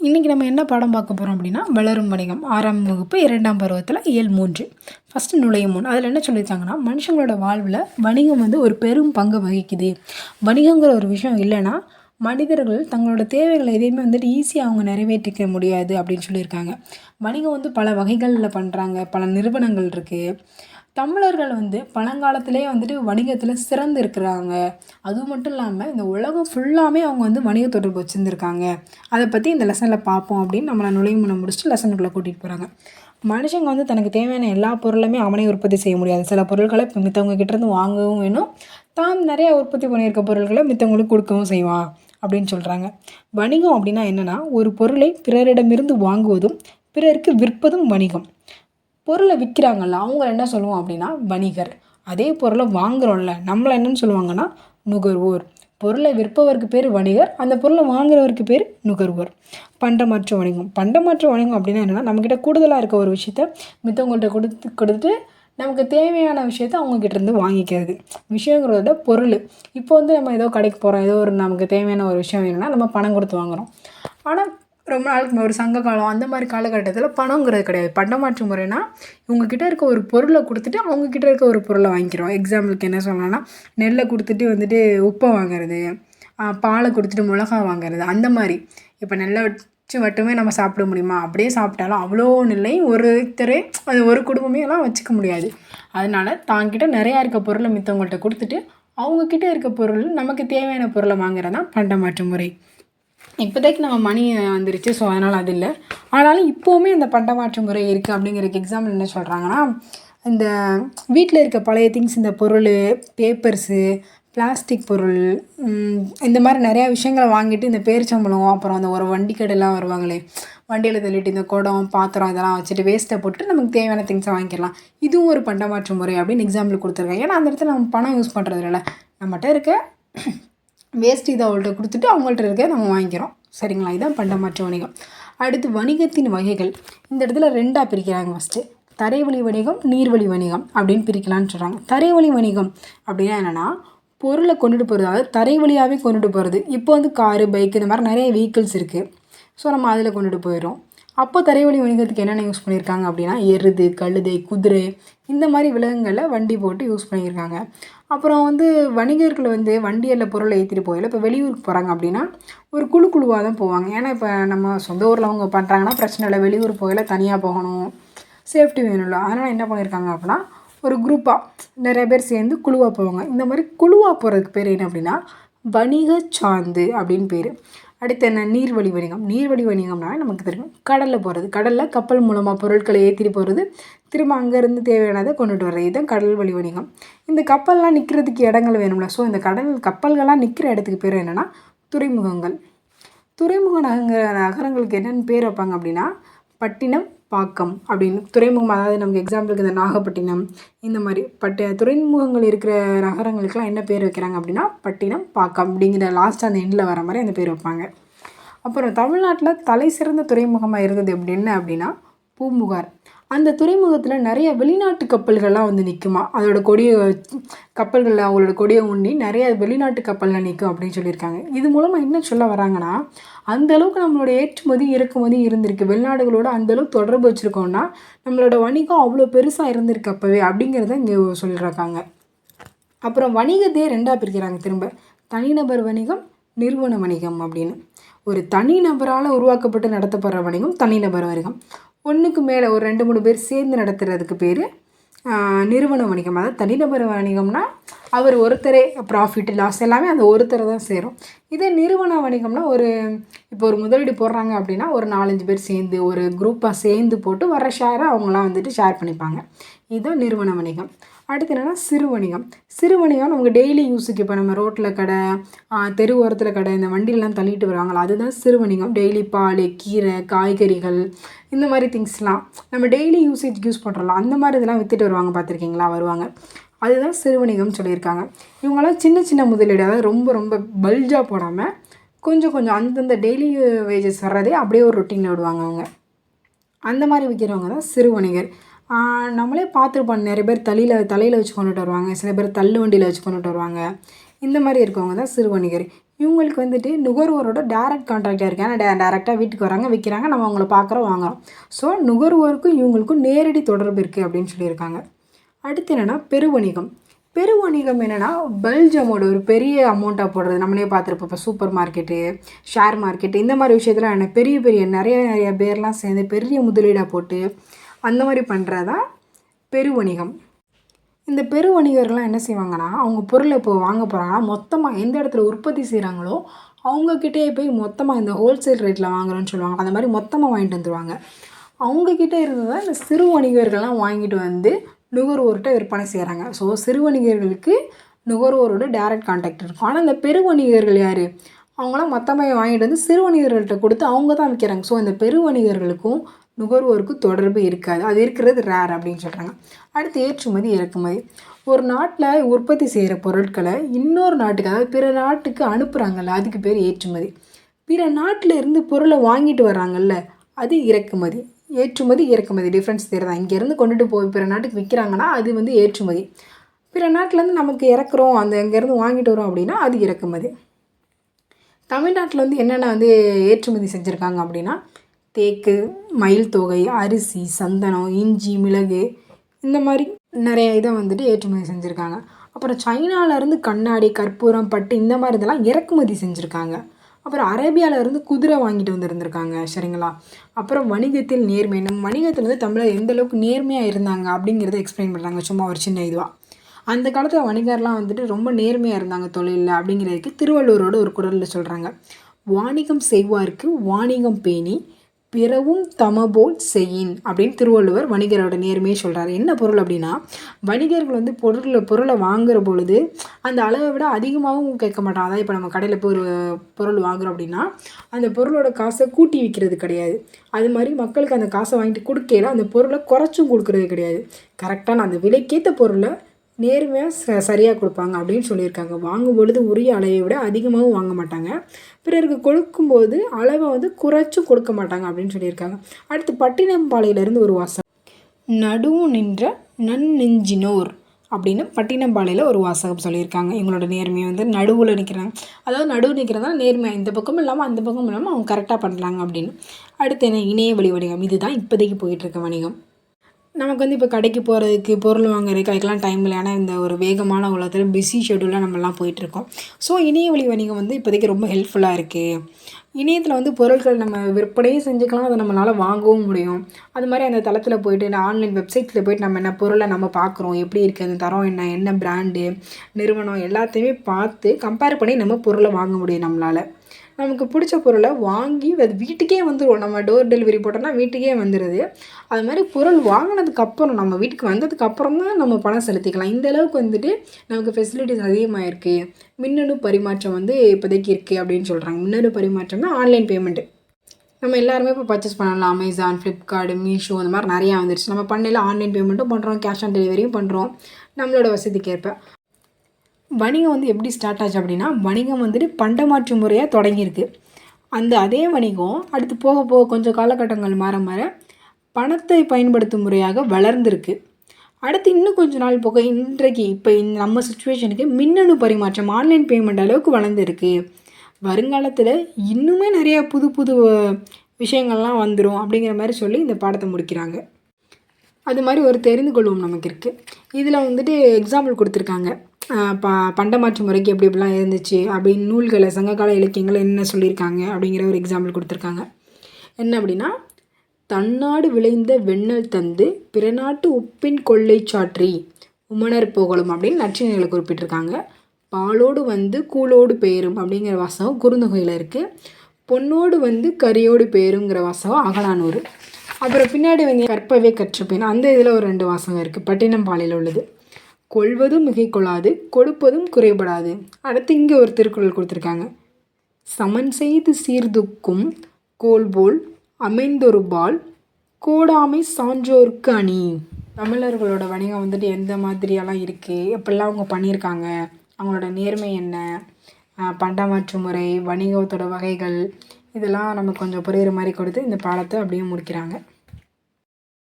இன்றைக்கி நம்ம என்ன பாடம் பார்க்க போகிறோம் அப்படின்னா வளரும் வணிகம். ஆறாம் வகுப்பு இரண்டாம் பருவத்தில் இயல் மூன்று. ஃபஸ்ட்டு நுழையும் மூணு அதில் என்ன சொல்லியிருக்காங்கன்னா மனுஷங்களோட வாழ்வில் வணிகம் வந்து ஒரு பெரும் பங்கு வகிக்குது. வணிகங்கிற ஒரு விஷயம் இல்லைன்னா மனிதர்கள் தங்களோட தேவைகளை எதையுமே வந்துட்டு ஈஸியாக அவங்க நிறைவேற்றிக்க முடியாது அப்படின்னு சொல்லியிருக்காங்க. வணிகம் வந்து பல வகைகளில் பண்ணுறாங்க பல நிறுவனங்கள் இருக்குது தமிழர்கள் வந்து பழங்காலத்திலே வந்துட்டு வணிகத்தில் சிறந்து இருக்கிறாங்க அது மட்டும் இல்லாமல் இந்த உலகம் ஃபுல்லாமே அவங்க வந்து வணிக தொடர்பு வச்சுருந்துருக்காங்க. அதை பற்றி இந்த லெசனில் பார்ப்போம் அப்படின்னு நம்மளை நுழைவு பண்ண முடிச்சுட்டு லெசனுக்குள்ளே கூட்டிகிட்டு போகிறாங்க மனுஷங்க வந்து தனக்கு தேவையான எல்லா பொருளுமே அவனே உற்பத்தி செய்ய முடியாது. சில பொருட்களை இப்போ மித்தவங்க கிட்டேருந்து வாங்கவும் வேணும். தான் நிறையா உற்பத்தி பண்ணியிருக்க பொருட்களை மித்தவங்களுக்கு கொடுக்கவும் செய்வான் அப்படின்னு சொல்கிறாங்க வணிகம் அப்படின்னா என்னென்னா ஒரு பொருளை பிறரிடமிருந்து வாங்குவதும் பிறருக்கு விற்பதும் வணிகம். பொருளை விற்கிறாங்கல்ல அவங்க என்ன சொல்லுவோம் அப்படின்னா வணிகர். அதே பொருளை வாங்குறோம்ல நம்மளை என்னன்னு சொல்லுவாங்கன்னா நுகர்வோர். பொருளை விற்பவருக்கு பேர் வணிகர் அந்த பொருளை வாங்குறவருக்கு பேர் நுகர்வோர். பண்டமாற்று வணிகம். பண்டமாற்று வணிகம் அப்படின்னா என்னென்னா நம்மக்கிட்ட கூடுதலாக இருக்க ஒரு விஷயத்த மித்தவங்கள்ட்ட கொடுத்து கொடுத்து நமக்கு தேவையான விஷயத்த அவங்கக்கிட்ட இருந்து வாங்கிக்கிறது. விஷயங்கிறத பொருள். இப்போ வந்து நம்ம ஏதோ கடைக்கு போகிறோம் ஏதோ ஒரு நமக்கு தேவையான ஒரு விஷயம் வேணும்னா நம்ம பணம் கொடுத்து வாங்குகிறோம் ஆனால் ரொம்ப நாளுக்கு ஒரு சங்க காலம் அந்த மாதிரி காலகட்டத்தில் பணங்கிறது கிடையாது. பண்டமாற்று முறைனா இவங்கக்கிட்ட இருக்க ஒரு பொருளை கொடுத்துட்டு அவங்கக்கிட்ட இருக்க ஒரு பொருளை வாங்கிக்கிறோம். எக்ஸாம்பிளுக்கு என்ன சொல்லலாம்னா நெல்லை கொடுத்துட்டு வந்துட்டு உப்பை வாங்குறது பாலை கொடுத்துட்டு மிளகா வாங்குறது அந்த மாதிரி. இப்போ நெல்லை வச்சு மட்டுமே நம்ம சாப்பிட முடியுமா? அப்படியே சாப்பிட்டாலும் அவ்வளோ நிலை ஒருத்தரே அது ஒரு குடும்பமே எல்லாம் வச்சுக்க முடியாது. அதனால தாங்கிட்ட நிறையா இருக்க பொருளை மித்தவங்கள்ட்ட கொடுத்துட்டு அவங்கக்கிட்ட இருக்க பொருள் நமக்கு தேவையான பொருளை வாங்குறது தான் பண்டமாற்று முறை. இப்போதைக்கு நம்ம மணி வந்துருச்சு ஸோ அதனால் அது இல்லை. ஆனாலும் இப்போவுமே அந்த பண்டமாற்று முறை இருக்குது அப்படிங்கிறதுக்கு எக்ஸாம்பிள் என்ன சொல்கிறாங்கன்னா இந்த வீட்டில் இருக்க பழைய திங்ஸ் இந்த பொருள் பேப்பர்ஸு பிளாஸ்டிக் பொருள் இந்த மாதிரி நிறையா விஷயங்களை வாங்கிட்டு இந்த பேரிச்சம்பழம் அப்புறம் அந்த ஒரு வண்டி கடையெல்லாம் வருவாங்களே வண்டியில் தள்ளிட்டு இந்த குடம் பாத்திரம் இதெல்லாம் வச்சுட்டு வேஸ்ட்டை போட்டு நமக்கு தேவையான திங்ஸை வாங்கிக்கலாம் இதுவும் ஒரு பண்டமாற்று முறை அப்படின்னு எக்ஸாம்பிள் கொடுத்துருக்காங்க. ஏன்னா அந்த இடத்துல நம்ம பணம் யூஸ் பண்ணுறது இல்லை நம்மகிட்ட இருக்க வேஸ்ட் இதை அவள்கிட்ட கொடுத்துட்டு அவங்கள்ட்ட இருக்க நம்ம வாங்கிக்கிறோம். சரிங்களா? இதுதான் பண்டமாற்று வணிகம். அடுத்து வணிகத்தின் வகைகள். இந்த இடத்துல ரெண்டாக பிரிக்கிறாங்க ஃபஸ்ட்டு தரைவழி வணிகம் நீர்வழி வணிகம் அப்படின்னு பிரிக்கலான்னு சொல்கிறாங்க தரைவழி வணிகம் அப்படின்னா என்னென்னா பொருளை கொண்டுட்டு போகிறது அதாவது தரை வழியாகவே கொண்டுட்டு போகிறது இப்போ வந்து காரு பைக் இந்த மாதிரி நிறைய வெஹிக்கிள்ஸ் இருக்குது ஸோ நம்ம அதில் கொண்டுட்டு போயிடும் அப்போ தரைவழி வணிகத்துக்கு என்னென்ன யூஸ் பண்ணியிருக்காங்க அப்படின்னா எருது கழுதை குதிரை இந்த மாதிரி விலங்குகளை வண்டி போட்டு யூஸ் பண்ணியிருக்காங்க. அப்புறம் வந்து வணிகர்கள் வந்து வண்டியில் பொருளை ஏற்றிட்டு போகல இப்போ வெளியூருக்கு போகிறாங்க அப்படின்னா ஒரு குழு குழுவாக தான் போவாங்க. ஏன்னா இப்போ நம்ம சொந்த ஊரில் அவங்க பண்ணுறாங்கன்னா பிரச்சனை இல்லை. வெளியூர் போகல தனியாக போகணும். சேஃப்டி வேணும்ல. அதனால் என்ன பண்ணியிருக்காங்க அப்படின்னா ஒரு குரூப்பாக நிறைய பேர் சேர்ந்து குழுவாக போவாங்க. இந்த மாதிரி குழுவாக போகிறதுக்கு பேர் என்ன அப்படின்னா வணிக சாந்து அப்படின்னு பேர். அடுத்து என்ன? நீர்வழி வணிகம். நீர்வழி வணிகம்னா நமக்கு தெரியும் கடலில் போகிறது கடலில் கப்பல் மூலமாக பொருட்களை ஏற்றிட்டு போகிறது திரும்ப அங்கேருந்து தேவையானதை கொண்டுட்டு வர்றது. இதுதான் கடல் வழி வணிகம். இந்த கப்பல்லாம் நிற்கிறதுக்கு இடங்கள் வேணும்ல. ஸோ இந்த கடல் கப்பல்கள்லாம் நிற்கிற இடத்துக்கு பேர் என்னென்னா துறைமுகங்கள். துறைமுக நகர நகரங்களுக்கு என்னென்னு பேர் வைப்பாங்க அப்படின்னா பட்டினம் பாக்கம் அப்படின்னு துறைமுகம் அதாவது நமக்கு எக்ஸாம்பிளுக்கு இந்த நாகப்பட்டினம் இந்த மாதிரி பட்ட துறைமுகங்கள் இருக்கிற நகரங்களுக்கெல்லாம் என்ன பேர் வைக்கிறாங்க அப்படின்னா பட்டினம் பாக்கம் அப்படிங்கிற லாஸ்ட் அந்த எண்டில் வர மாதிரி அந்த பேர் வைப்பாங்க. அப்புறம் தமிழ்நாட்டில் தலை சிறந்த துறைமுகமாக இருந்தது எப்படின்னு அப்படின்னா பூம்புகார். அந்த துறைமுகத்தில் நிறைய வெளிநாட்டு கப்பல்கள்லாம் வந்து நிற்குமா அதோட கொடியை கப்பல்களில் அவங்களோட கொடியை உண்ணி நிறைய வெளிநாட்டு கப்பலில் நிற்கும் அப்படின்னு சொல்லியிருக்காங்க. இது மூலமாக என்ன சொல்ல வராங்கன்னா அந்த அளவுக்கு நம்மளோட ஏற்றுமதி இறக்குமதி இருந்திருக்கு. வெளிநாடுகளோட அந்தளவுக்கு தொடர்பு வச்சுருக்கோம்னா நம்மளோட வணிகம் அவ்வளோ பெருசாக இருந்திருக்கு அப்போவே அப்படிங்கிறத இங்கே சொல்லியிருக்காங்க. அப்புறம் வணிகத்தையே ரெண்டாக பிரிக்கிறாங்க திரும்ப. தனிநபர் வணிகம் நிறுவன வணிகம் அப்படின்னு. ஒரு தனிநபரால் உருவாக்கப்பட்டு நடத்தப்படுற வணிகம் தனிநபர் வணிகம். ஒன்றுக்கு மேலே ஒரு ரெண்டு மூணு பேர் சேர்ந்து நடத்துகிறதுக்கு பேர் நிறுவன வணிகம். அதாவது தனிநபர் வணிகம்னா அவர் ஒருத்தரே ப்ராஃபிட் லாஸ் எல்லாமே அந்த ஒருத்தரை தான் சேரும். இதே நிறுவன வணிகம்னா ஒரு இப்போ ஒரு முதலீடு போடுறாங்க அப்படின்னா ஒரு நாலஞ்சு பேர் சேர்ந்து ஒரு குரூப்பாக சேர்ந்து போட்டு வர ஷேரை அவங்களாம் வந்துட்டு ஷேர் பண்ணிப்பாங்க. இதுதான் நிறுவன வணிகம். அடுத்து என்னென்னா சிறு வணிகம் சிறு வணிகம் நமக்கு டெய்லி யூஸுக்கு இப்போ நம்ம ரோட்டில் கடை தெரு ஓரத்தில் கடை இந்த வண்டியிலலாம் தள்ளிட்டு வருவாங்களா அதுதான் சிறு வணிகம் டெய்லி பால் கீரை காய்கறிகள் இந்த மாதிரி திங்ஸ்லாம் நம்ம டெய்லி யூசேஜ் யூஸ் பண்ணுறோம்ல அந்த மாதிரி இதெல்லாம் விற்றுட்டு வருவாங்க பார்த்துருக்கீங்களா வருவாங்க. அதுதான் சிறு வணிகம்னு சொல்லியிருக்காங்க. இவங்களாம் சின்ன சின்ன முதலீடு அதாவது ரொம்ப ரொம்ப பல்ஜாக போடாமல் கொஞ்சம் கொஞ்சம் அந்தந்த டெய்லி வேஜஸ் வர்றதே அப்படியே ஒரு ரொட்டீனில் விடுவாங்க அவங்க. அந்த மாதிரி விற்கிறவங்க தான் சிறு வணிகர் நம்மளே பார்த்துருப்போம். நிறைய பேர் தலையில் தலையில் வச்சு கொண்டுட்டு வருவாங்க. சில பேர் தள்ளு வண்டியில் வச்சு கொண்டுட்டு வருவாங்க. இந்த மாதிரி இருக்கவங்க தான் சிறு வணிகர். இவங்களுக்கு வந்துட்டு நுகர்வோரோட டேரக்ட் கான்ட்ராக்டாக இருக்குது ஏன்னா டே டேரெக்டாக வீட்டுக்கு வராங்க விற்கிறாங்க நம்ம அவங்கள பார்க்குறோம் வாங்குறோம். ஸோ நுகர்வோருக்கும் இவங்களுக்கும் நேரடி தொடர்பு இருக்குது அப்படின்னு சொல்லியிருக்காங்க. அடுத்து என்னென்னா பெருவணிகம் பெருவணிகம் என்னென்னா பெல்ஜியமோட ஒரு பெரிய அமௌண்ட்டாக போடுறது. நம்மளே பார்த்துருப்போம். இப்போ சூப்பர் மார்க்கெட்டு ஷேர் மார்க்கெட்டு இந்த மாதிரி விஷயத்தில் என்ன பெரிய பெரிய நிறைய நிறைய பேர்லாம் சேர்ந்து பெரிய முதலீடாக போட்டு அந்த மாதிரி பண்ணுறது தான் பெருவணிகம் இந்த பெரு வணிகர்கள்லாம் என்ன செய்வாங்கன்னா அவங்க பொருளை இப்போ வாங்க போகிறாங்கன்னா மொத்தமாக எந்த இடத்துல உற்பத்தி செய்கிறாங்களோ அவங்கக்கிட்டே போய் மொத்தமாக இந்த ஹோல்சேல் ரேட்டில் வாங்குறோன்னு சொல்லுவாங்க. அந்த மாதிரி மொத்தமாக வாங்கிட்டு வந்துடுவாங்க அவங்கக்கிட்ட இருந்ததாக இந்த சிறு வணிகர்கள்லாம் வாங்கிட்டு வந்து நுகர்வோர்கிட்ட விற்பனை செய்கிறாங்க ஸோ சிறு வணிகர்களுக்கு நுகர்வோரோட டேரக்ட் கான்டாக்ட் இருக்கும். ஆனால் இந்த பெருவணிகர்கள் யார்? அவங்களாம் மொத்தமாக வாங்கிட்டு வந்து சிறு வணிகர்கள்ட்ட கொடுத்து அவங்க தான் விற்கிறாங்க ஸோ இந்த பெரு வணிகர்களுக்கும் நுகர்வோருக்கு தொடர்பு இருக்காது. அது இருக்கிறது ரேர் அப்படின்னு சொல்கிறாங்க அடுத்து ஏற்றுமதி இறக்குமதி. ஒரு நாட்டில் உற்பத்தி செய்கிற பொருட்களை இன்னொரு நாட்டுக்கு அதாவது பிற நாட்டுக்கு அனுப்புகிறாங்கல்ல அதுக்கு பேர் ஏற்றுமதி. பிற நாட்டில் இருந்து பொருளை வாங்கிட்டு வராங்கல்ல அது இறக்குமதி. ஏற்றுமதி இறக்குமதி டிஃப்ரென்ஸ் தெரியுதா? இங்கேருந்து கொண்டுட்டு போய் பிற நாட்டுக்கு விற்கிறாங்கன்னா அது வந்து ஏற்றுமதி. பிற நாட்டிலேருந்து நமக்கு இறக்குறோம் அந்த இங்கேருந்து வாங்கிட்டு வரோம் அப்படின்னா அது இறக்குமதி. தமிழ்நாட்டில் வந்து என்னென்ன வந்து ஏற்றுமதி செஞ்சுருக்காங்க அப்படின்னா தேக்கு மயில் தொகை அரிசி சந்தனம் இஞ்சி மிளகு இந்த மாதிரி நிறைய இதை வந்துட்டு ஏற்றுமதி செஞ்சுருக்காங்க. அப்புறம் சைனாவிலேருந்து கண்ணாடி கற்பூரம் பட்டு இந்த மாதிரி இதெல்லாம் இறக்குமதி செஞ்சுருக்காங்க. அப்புறம் அரேபியாவிலேருந்து குதிரை வாங்கிட்டு வந்துருந்துருக்காங்க சரிங்களா? அப்புறம் வணிகத்தில் நேர்மை நம்ம வணிகத்தில் வந்து தமிழர் எந்த அளவுக்கு நேர்மையாக இருந்தாங்க அப்படிங்கிறத எக்ஸ்பிளைன் பண்ணுறாங்க சும்மா ஒரு சின்ன இதுவாக அந்த காலத்தில் வணிகர்லாம் வந்துட்டு ரொம்ப நேர்மையாக இருந்தாங்க தொழிலில் அப்படிங்கிறதுக்கு திருவள்ளுவரோட ஒரு குரலில் சொல்கிறாங்க வாணிகம் செய்வார்க்கு வாணிகம் பேணி பிறவும் தமபோல் செய்யின் அப்படின்னு திருவள்ளுவர் வணிகரோட நேர்மையை சொல்கிறார் என்ன பொருள் அப்படின்னா வணிகர்கள் வந்து பொருளை பொருளை வாங்குற பொழுது அந்த அளவை விட அதிகமாகவும் கேட்க மாட்டான் அதாவது இப்போ நம்ம கடையில் போய் ஒரு பொருள் வாங்குகிறோம் அப்படின்னா அந்த பொருளோட காசை கூட்டி விற்கிறது கிடையாது. அது மாதிரி மக்களுக்கு அந்த காசை வாங்கிட்டு கொடுக்கையில அந்த பொருளை குறைச்சும் கொடுக்கறது கிடையாது. கரெக்டான அந்த விலைக்கேற்ற பொருளை நேர்மையாக ச சரியாக கொடுப்பாங்க அப்படின்னு சொல்லியிருக்காங்க. வாங்கும் பொழுது உரிய அளவை விட அதிகமாகவும் வாங்க மாட்டாங்க. பிறருக்கு கொடுக்கும்போது அளவை வந்து குறைச்சும் கொடுக்க மாட்டாங்க அப்படின்னு சொல்லியிருக்காங்க. அடுத்து பட்டினம்பாளையிலேருந்து ஒரு வாசகம். நடுவும் நின்ற நன்னெஞ்சினோர் அப்படின்னு பட்டினம்பாளையில் ஒரு வாசகம் சொல்லியிருக்காங்க. இவங்களோட நேர்மையை வந்து நடுவில் நிற்கிறாங்க அதாவது நடுவு நிற்கிறதா நேர்மையாக இந்த பக்கமும் இல்லாமல் அந்த பக்கமும் இல்லாமல் அவங்க கரெக்டாக பண்ணுறாங்க அப்படின்னு. அடுத்து என்ன இணைய வழி வணிகம். இதுதான் இப்போதைக்கு போயிட்டுருக்க வணிகம். நமக்கு வந்து இப்போ கடைக்கு போகிறதுக்கு பொருள் வாங்குறதுக்கு அதுக்கெல்லாம் டைம் இல்லை. ஏன்னா இந்த ஒரு வேகமான உலகத்தில் பிஸி ஷெடியூலில் நம்மலாம் போயிட்டுருக்கோம் ஸோ இணைய வழி வணிகம் வந்து இப்போதைக்கு ரொம்ப ஹெல்ப்ஃபுல்லாக இருக்குது இணையத்தில் வந்து பொருட்கள் நம்ம விற்பனையும் செஞ்சுக்கலாம். அதை நம்மளால் வாங்கவும் முடியும். அது மாதிரி அந்த தளத்தில் போயிட்டு இந்த ஆன்லைன் வெப்சைட்டில் போயிட்டு நம்ம என்ன பொருளை நம்ம பார்க்குறோம் எப்படி இருக்குது அந்த தரம் என்ன என்ன பிராண்டு நிறுவனம் எல்லாத்தையுமே பார்த்து கம்பேர் பண்ணி நம்ம பொருளை வாங்க முடியும் நம்மளால். நமக்கு பிடிச்ச பொருளை வாங்கி அது வீட்டுக்கே வந்துடும் நம்ம டோர் டெலிவரி போட்டோம்னா வீட்டுக்கே வந்துடுது அது மாதிரி பொருள் வாங்கினதுக்கப்புறம் நம்ம வீட்டுக்கு வந்ததுக்கப்புறம் தான் நம்ம பணம் செலுத்திக்கலாம். இந்த அளவுக்கு வந்துட்டு நமக்கு ஃபெசிலிட்டிஸ் அதிகமாக இருக்குது மின்னணு பரிமாற்றம் வந்து இப்போதைக்கு இருக்குது அப்படின்னு சொல்கிறாங்க மின்னணு பரிமாற்றம்னா ஆன்லைன் பேமெண்ட்டு நம்ம எல்லாருமே இப்போ பர்ச்சேஸ் பண்ணலாம். அமேசான் ஃப்ளிப்கார்ட் மீஷோ அந்த மாதிரி நிறையா வந்துருச்சு. நம்ம பண்ணையில் ஆன்லைன் பேமெண்ட்டும் பண்ணுறோம் கேஷ் ஆன் டெலிவரியும் பண்ணுறோம் நம்மளோட வசதிக்கேற்ப. வணிகம் வந்து எப்படி ஸ்டார்ட் ஆச்சு அப்படின்னா வணிகம் வந்துட்டு பண்டமாற்று முறையாக தொடங்கியிருக்கு. அந்த அதே வணிகம் அடுத்து போக போக கொஞ்சம் காலகட்டங்கள் மாற மாற பணத்தை பயன்படுத்தும் முறையாக வளர்ந்துருக்கு. அடுத்து இன்னும் கொஞ்ச நாள் போக இன்றைக்கு இப்போ இந்த நம்ம சுச்சுவேஷனுக்கு மின்னணு பரிமாற்றம் ஆன்லைன் பேமெண்ட் அளவுக்கு வளர்ந்துருக்கு. வருங்காலத்தில் இன்னுமே நிறையா புது புது விஷயங்கள்லாம் வந்துடும் அப்படிங்கிற மாதிரி சொல்லி இந்த பாடத்தை முடிக்கிறாங்க. அது மாதிரி ஒரு தெரிந்து கொள்வோம் நமக்கு இருக்குது இதில் வந்துட்டு எக்ஸாம்பிள் கொடுத்துருக்காங்க. ப பண்டமாற்று முறைக்கு எப்படி எப்படிலாம் இருந்துச்சு? அப்படின்னு நூல்களை சங்ககால இலக்கியங்கள் என்ன சொல்லியிருக்காங்க? அப்படிங்கிற ஒரு எக்ஸாம்பிள் கொடுத்துருக்காங்க. என்ன அப்படின்னா தன்னாடு விளைந்த வெண்ணல் தந்து பிறநாட்டு உப்பின் கொள்ளை சாற்றி உமனர் போகலும் அப்படின்னு நச்சினைகளை குறிப்பிட்டிருக்காங்க. பாலோடு வந்து கூலோடு பெயரும் அப்படிங்கிற வாசகம் குறுந்தொகையில் இருக்குது பொன்னோடு வந்து கரியோடு பெயருங்கிற வாசகம் அகலானூர். அப்புறம் பின்னாடி வந்து கற்பவே கற்றுப்பேன். அந்த இதில் ஒரு ரெண்டு வாசகம் இருக்குது பட்டினம் பாலையில் உள்ளது. கொள்வதும் மிகை கொள்ளாது கொடுப்பதும் குறைபடாது. அடுத்து இங்கே ஒரு திருக்குறள் கொடுத்துருக்காங்க. சமன் செய்து சீர்துக்கும் கோல்போல் அமைந்தொரு பால் கோடாமை சான்றோர்க்கு அணி. தமிழர்களோட வணிகம் வந்துட்டு எந்த மாதிரியெல்லாம் இருக்குது எப்படிலாம் அவங்க பண்ணியிருக்காங்க? அவங்களோட நேர்மை என்ன? பண்டமாற்று முறை வணிகத்தோட வகைகள் இதெல்லாம் நமக்கு கொஞ்சம் புரிகிற மாதிரி கொடுத்து இந்த பாடத்தை அப்படியே முடிக்கிறாங்க.